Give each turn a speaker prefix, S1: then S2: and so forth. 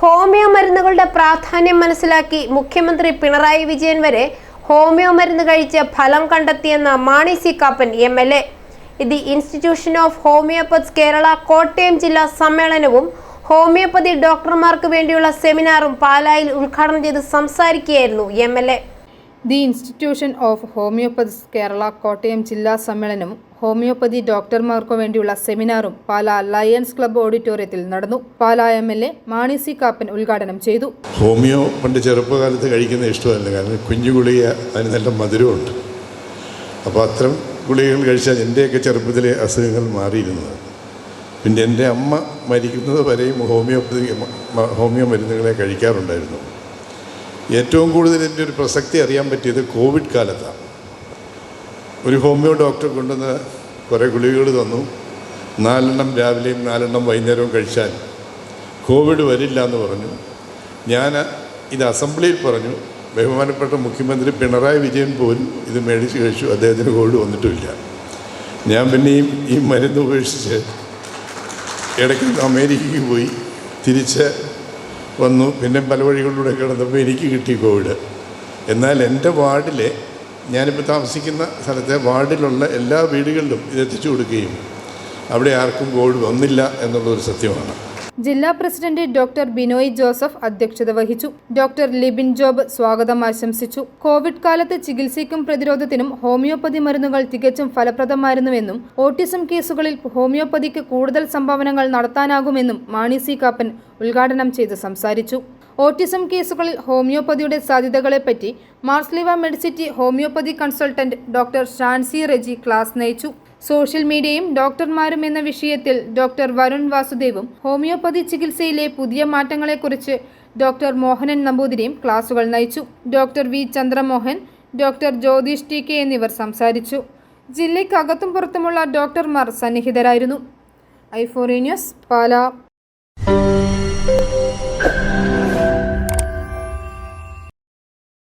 S1: Homeo മരുന്നുകളുടെ പ്രാധാന്യം മനസ്സിലാക്കി മുഖ്യമന്ത്രി പിണറായി വിജയൻ വരെ ഹോമിയോ മരുന്ന് കഴിച്ച് ഫലം കണ്ടെത്തിയെന്ന Mani C Kappan M L A. The institution of homeopaths Kerala Kottayam ജില്ലാ സമ്മേളനവും ഹോമിയോപ്പതി ഡോക്ടർമാർക്ക് വേണ്ടിയുള്ള സെമിനാറും പാലായിൽ ഉദ്ഘാടനം ചെയ്ത് സംസാരിക്കുകയായിരുന്നു M L A.
S2: The institution of homeopathies Kerala Kottayam ജില്ലാ സമ്മേളനവും ഹോമിയോപ്പതി ഡോക്ടർമാർക്കു വേണ്ടിയുള്ള സെമിനാറും പാലാ ലയൺസ് ക്ലബ്ബ് ഓഡിറ്റോറിയത്തിൽ നടന്നു. Pala M L A Mani C Kappan ഉദ്ഘാടനം ചെയ്തു.
S3: ഹോമിയോ പണ്ട് ചെറുപ്പകാലത്ത് കഴിക്കുന്ന ഇഷ്ടമല്ല. കാരണം കുഞ്ഞു ഗുളിക അതിന് നല്ല മധുരമുണ്ട്. അപ്പോൾ അത്തരം ഗുളികകൾ കഴിച്ചാൽ എന്റെയൊക്കെ ചെറുപ്പത്തിലെ അസുഖങ്ങൾ മാറിയിരുന്നത്. പിന്നെ എന്റെ അമ്മ മരിക്കുന്നത് വരെയും ഹോമിയോപ്പതി ഹോമിയോ മരുന്നുകളെ കഴിക്കാറുണ്ടായിരുന്നു. ഏറ്റവും കൂടുതൽ എന്റെ ഒരു പ്രസക്തി അറിയാൻ പറ്റിയത് കോവിഡ് കാലത്താണ്. ഒരു ഹോമിയോ ഡോക്ടർ കൊണ്ടുവന്ന് കുറേ ഗുളികകൾ തന്നു. നാലെണ്ണം രാവിലെയും നാലെണ്ണം വൈകുന്നേരവും കഴിച്ചാൽ കോവിഡ് വരില്ല എന്ന് പറഞ്ഞു. ഞാൻ ഇത് അസംബ്ലിയിൽ പറഞ്ഞു. ബഹുമാനപ്പെട്ട മുഖ്യമന്ത്രി പിണറായി വിജയൻ പോലും ഇത് മേടിച്ച് കഴിച്ചു. അദ്ദേഹത്തിന് കോവിഡ് വന്നിട്ടുമില്ല. ഞാൻ പിന്നെയും ഈ മരുന്ന് ഉപേക്ഷിച്ച് ഇടയ്ക്ക് അമേരിക്കയ്ക്ക് പോയി. തിരിച്ച് വന്നു. പിന്നെ പല വഴികളിലൂടെ കിടന്നപ്പോൾ എനിക്ക് കിട്ടി കോവിഡ്. എന്നാൽ എന്റെ വാർഡിലെ ഞാനിപ്പോൾ താമസിക്കുന്ന സ്ഥലത്തെ വാർഡിലുള്ള എല്ലാ വീടുകളിലും ഇത് എത്തിച്ചു കൊടുക്കുകയും അവിടെ ആർക്കും കോവിഡ് വന്നില്ല എന്നുള്ളൊരു സത്യമാണ്.
S2: ജില്ലാ പ്രസിഡന്റ് ഡോക്ടർ ബിനോയ് ജോസഫ് അധ്യക്ഷത വഹിച്ചു. ഡോക്ടർ ലിബിൻ ജോബ് സ്വാഗതം ആശംസിച്ചു. കോവിഡ് കാലത്ത് ചികിത്സയ്ക്കും പ്രതിരോധത്തിനും ഹോമിയോപ്പതി മരുന്നുകൾ തികച്ചും ഫലപ്രദമായിരുന്നുവെന്നും ഓട്ടിസം കേസുകളിൽ ഹോമിയോപ്പതിക്ക് കൂടുതൽ സംഭാവനകൾ നടത്താനാകുമെന്നും മാണി സി കാപ്പൻ ഉദ്ഘാടനം ചെയ്ത് സംസാരിച്ചു. ഓട്ടിസം കേസുകളിൽ ഹോമിയോപ്പതിയുടെ സാധ്യതകളെപ്പറ്റി Mar Sleeva Medicity homoeopathy consultant doctor Shancy Reji class നയിച്ചു. സോഷ്യൽ മീഡിയയും ഡോക്ടർമാരും എന്ന വിഷയത്തിൽ ഡോക്ടർ വരുൺ വാസുദേവും ഹോമിയോപ്പതി ചികിത്സയിലെ പുതിയ മാറ്റങ്ങളെക്കുറിച്ച് ഡോക്ടർ മോഹനൻ നമ്പൂതിരിയും ക്ലാസുകൾ നയിച്ചു. Doctor V Chandramohan doctor Jyothish T K എന്നിവർ സംസാരിച്ചു. ജില്ലയ്ക്കകത്തും പുറത്തുമുള്ള ഡോക്ടർമാർ സന്നിഹിതരായിരുന്നു. ഐഫോറി ന്യൂസ് പാലാ.